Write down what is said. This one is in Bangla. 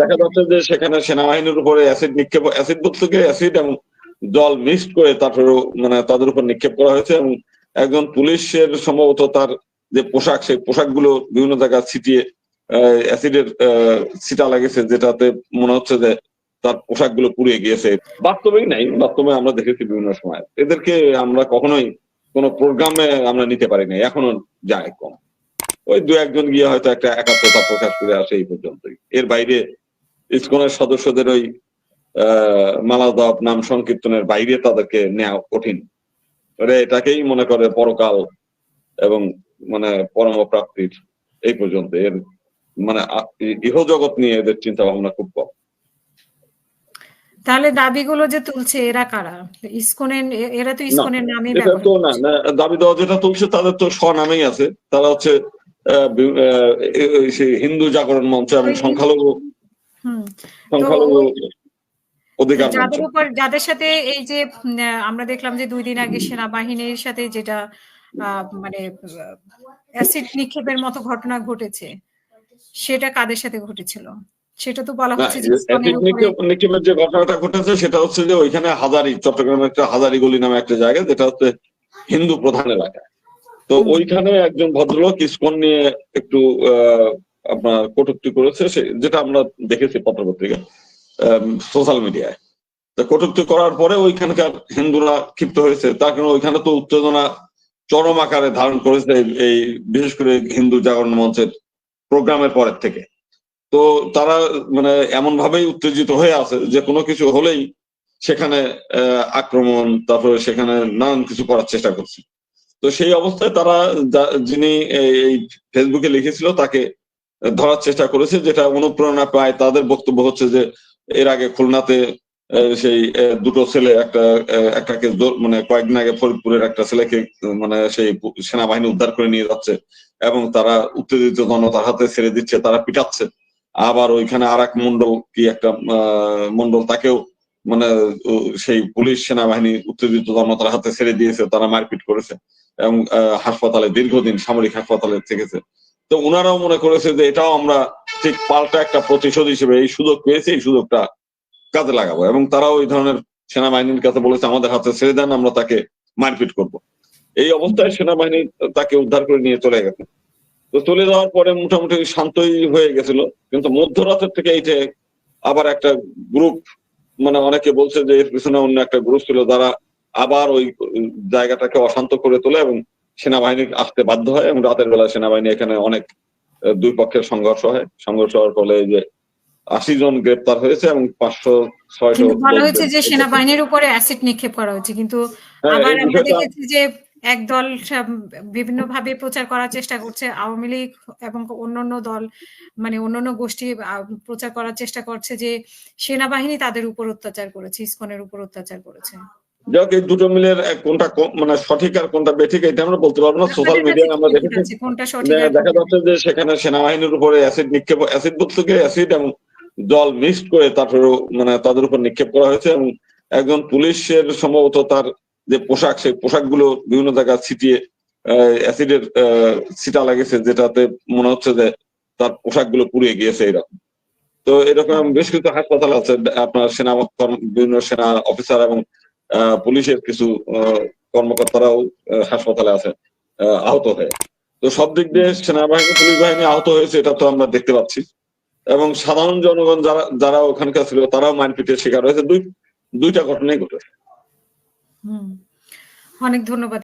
দেখা যাচ্ছে যে সেখানে সেনাবাহিনীর উপরে অ্যাসিড নিক্ষেপ অ্যাসিড বলতে অ্যাসিড এবং জল মিক্সড করে তারপরে মানে তাদের উপর নিক্ষেপ করা হয়েছে এবং একজন পুলিশের সম্ভবত তার যে পোশাক, সেই পোশাকগুলো বিভিন্ন জায়গায় ছিটিয়ে অ্যাসিডের ছিটা লেগেছে যেটাতে মনে হচ্ছে যে তার পোশাকগুলো পুড়িয়ে গিয়েছে। বাস্তবেই নাই, বাস্তবে আমরা দেখেছি বিভিন্ন সময়। এদেরকে আমরা কখনোই কোনো প্রোগ্রামে আমরা নিতে পারি না এখনও যায় কম। ওই দু একজন গিয়ে হয়তো একটা একাত্মতা প্রকাশ করে আসে এই পর্যন্তই। এর বাইরে ইসকনের সদস্যদের ওই আহ মালাদব নাম সংকীর্তনের বাইরে তাদেরকে নেওয়া কঠিন। এটাকেই মনে করে পরকাল এবং মানে পরম প্রাপ্তির এই পর্যন্ত। এর মানে ইহজগৎ নিয়ে এদের চিন্তা ভাবনা খুব কম। তাহলে দাবিগুলো যে তুলছে এরা কারা? ইসকনের এরা তো ইসকনের নামই না, দাবি দেওয়া যেটা তুলছে তাদের তো স্বনামেই আছে। তারা হচ্ছে হিন্দু জাগরণ মঞ্চ এবং সংখ্যালঘু সংখ্যালঘু যাদের উপর যাদের সাথে এই যে আমরা দেখলাম যে দুই দিন আগে সেনাবাহিনীর সাথে যেটা মানে অ্যাসিড নিক্ষেপের মতো ঘটনা ঘটেছে সেটা কাদের সাথে ঘটেছিল? সেটা তো বলা হচ্ছে নিক্ষেপের যে ঘটনাটা ঘটেছে সেটা হচ্ছে যে ওইখানে হাজারি চট্টগ্রামের একটা হাজারি গলি নামে একটা জায়গা যেটা হচ্ছে হিন্দু প্রধান এলাকা। তো ওইখানে একজন ভদ্রলোক ইসকন নিয়ে একটু আপনার কটুক্তি করেছে যেটা আমরা দেখেছি পত্রপত্রিকা সোশ্যাল মিডিয়ায় তো কটূক্তি করার পরে ওইখানকার হিন্দুরা ক্ষিপ্ত হয়েছে। তার কারণে ওইখানে তো উত্তেজনা চরম আকারে ধারণ করেছে এই- এই বিশেষ করে হিন্দু জাগরণ মঞ্চের প্রোগ্রামের পরের থেকে। তো তারা মানে এমন ভাবেই উত্তেজিত হয়ে আছে যে কোনো কিছু হলেই সেখানে আহ, আক্রমণ তারপরে সেখানে নানান কিছু করার চেষ্টা করছে। তো সেই অবস্থায় তারা যিনি এই ফেসবুকে লিখেছিল, তাকে ধরার চেষ্টা করেছে, যেটা অনুপ্রেরণা পায়। তাদের বক্তব্য হচ্ছে যে, এর আগে খুলনাতে সেই দুটো ছেলে, একটা একটাকে মানে কয়েকদিন আগে ফরিদপুরের একটা ছেলেকে মানে সেই সেনাবাহিনী উদ্ধার করে নিয়ে যাচ্ছে, এবং তারা উত্তেজিত জনতার হাতে ছেড়ে দিচ্ছে, তারা পিটাচ্ছে। আবার ওইখানে আর এক মন্ডল কি একটা মন্ডল তাকেও মানে সেই পুলিশ সেনাবাহিনী উত্তেজিত জনতার হাতে ছেড়ে দিয়েছে, তারা মারপিট করেছে। এবং হাসপাতালে দীর্ঘদিন সামরিক হাসপাতালে থেকেছে। তো ওনারাও মনে করেছে যে এটাও আমরা ঠিক পাল্টা একটা প্রতিশোধ হিসেবে এই সুযোগ পেয়েছি, এই সুযোগটা কাজে লাগাবো। এবং তারাও ওই ধরনের সেনাবাহিনীর কাছে বলেছে, আমাদের হাতে ছেড়ে দেন, আমরা তাকে মারপিট করব। এই অবস্থায় সেনাবাহিনী তাকে উদ্ধার করে নিয়ে চলে গেছে। তো চলে যাওয়ার পরে মোটামুটি শান্তই হয়ে গেছিল। কিন্তু মধ্যরাতের থেকে এইটা আবার একটা গ্রুপ মানে অনেকে বলছে যে এর পিছনে অন্য একটা গ্রুপ ছিল, যারা আবার ওই জায়গাটাকে অশান্ত করে তোলে এবং সেনাবাহিনী আসতে বাধ্য হয় এবং রাতের বেলা সেনাবাহিনী এখানে অনেক দুই পক্ষের সংঘর্ষ হয়। সংঘর্ষ হওয়ার ফলে যে আশি জন গ্রেপ্তার হয়েছে এবং পাঁচশো ছয়শো বলা হয়েছে যে সেনাবাহিনীর উপরে অ্যাসিড নিক্ষেপ করা হয়েছে কিন্তু হ্যাঁ, আবার আমরা দেখেছি যে একদল বিভিন্ন ভাবে প্রচার করার চেষ্টা করছে। আওয়ামী লীগ এবং অন্যান্য দল মানে অন্যান্য গোষ্ঠী প্রচার করার চেষ্টা করছে যে সেনাবাহিনী তাদের উপর অত্যাচার করেছে ইসকনের উপর অত্যাচার করেছে। যাক এই দুটো মিলের কোনটা মানে সঠিক আর কোনটা বেঠিক এটা আমরা বলতে পারব না। সোশ্যাল মিডিয়ায় আমরা দেখেছি। আছে? কোনটা সঠিক যে আর দেখা যাচ্ছে যে সেখানে সেনাবাহিনীর উপরে অ্যাসিড নিক্ষেপ অ্যাসিড বলতে গিয়ে অ্যাসিড এবং জল মিক্সড করে তারপরে মানে তাদের উপর নিক্ষেপ করা হয়েছে এবং একজন পুলিশের সম্ভবত তার যে পোশাক সেই পোশাকগুলো বিভিন্ন জায়গায় ছিটিয়ে অ্যাসিডের ছিটা লেগেছে যেটাতে মনে হচ্ছে যে তার পোশাকগুলো পুড়িয়ে গিয়েছে এরকম। তো এরকম বেশ কিছু হাসপাতাল আছে আপনার সেনা বিভিন্ন সেনা অফিসার এবং পুলিশের কিছু কর্মকর্তারাও হাসপাতালে আছে আহ, আহত হয়ে। তো সব দিক দিয়ে সেনাবাহিনী পুলিশ বাহিনী আহত হয়েছে এটা তো আমরা দেখতে পাচ্ছি। এবং সাধারণ জনগণ যারা যারা ওখানকার ছিল তারাও মারপিটের শিকার হয়েছে। দুই দুইটা ঘটনাই ঘটেছে। অনেক ধন্যবাদ।